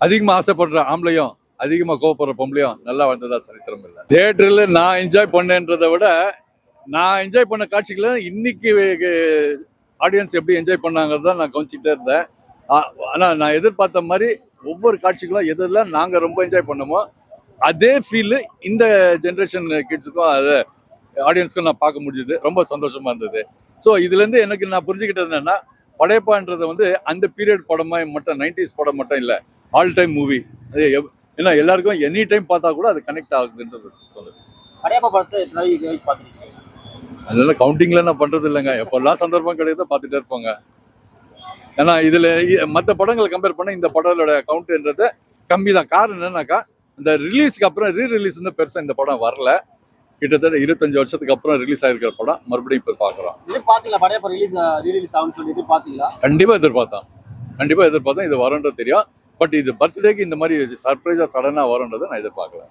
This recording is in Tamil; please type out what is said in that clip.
அதிகமாக ஆசைப்படுற ஆம்பளையும் அதிகமாக கோவப்படுற பொம்பளையும் நல்லா வந்ததா சரித்திரம் இல்லை. தேட்டரில் நான் என்ஜாய் பண்ணேன்றதை விட நான் என்ஜாய் பண்ண காட்சிகளை இன்னைக்கு ஆடியன்ஸ் எப்படி என்ஜாய் பண்ணாங்கிறத நான் கவனிச்சுட்டே இருந்தேன். ஆனால் நான் எதிர்பார்த்த மாதிரி ஒவ்வொரு காட்சிகளும் எதெல்லாம் நாங்கள் ரொம்ப என்ஜாய் பண்ணோமோ அதே ஃபீலு இந்த ஜென்ரேஷன் கிட்ஸுக்கும் அதை ஆடியன்ஸ்க்கும் நான் பார்க்க முடிஞ்சுது. ரொம்ப சந்தோஷமாக இருந்தது. ஸோ இதுலேருந்து எனக்கு நான் புரிஞ்சுக்கிட்டது என்னென்னா படையப்பான்றது வந்து அந்த பீரியட் படமா மட்டும் நைன்டிஸ் படம் மட்டும் இல்லை. ஆல் டைம் மூவி ஏன்னா எல்லாருக்கும் எனி டைம் பார்த்தா கூட அது கனெக்ட் ஆகுதுன்றது சொல்லுது படையப்பா படத்தை அதனால கவுண்டிங்ல நான் பண்றது இல்லைங்க. எப்பெல்லாம் சந்தர்ப்பம் கிடைக்குதோ பார்த்துட்டே இருப்பாங்க. ஏன்னா இதுல மற்ற படங்களை கம்பேர் பண்ண இந்த படத்தோட கவுண்ட்ன்றது கம்மி தான் காரணம் என்னன்னாக்கா இந்த ரிலீஸ்க்கு அப்புறம் ரீ ரிலீஸ் வந்து பெருசா இந்த படம் வரல. கிட்டத்தட்ட இருபத்தஞ்சு வருஷத்துக்கு அப்புறம் ரிலீஸ் ஆயிருக்கிற படம் மறுபடியும் இப்போ பார்க்குறோம். இது பாத்தீங்களா படையப்பா ரிலீஸ் ரீரிலீஸ் ஆகும்னு சொல்லி இது பாத்தீங்களா கண்டிப்பா எதிர்பார்த்தோம். கண்டிப்பா எதிர்பார்த்தோம் இது வரும்ன்றது தெரியும். பட் இது பர்த்டேக்கு இந்த மாதிரி சர்ப்ரைஸா சடனா வரும்ன்றதை நான் எதிர்பார்க்கல.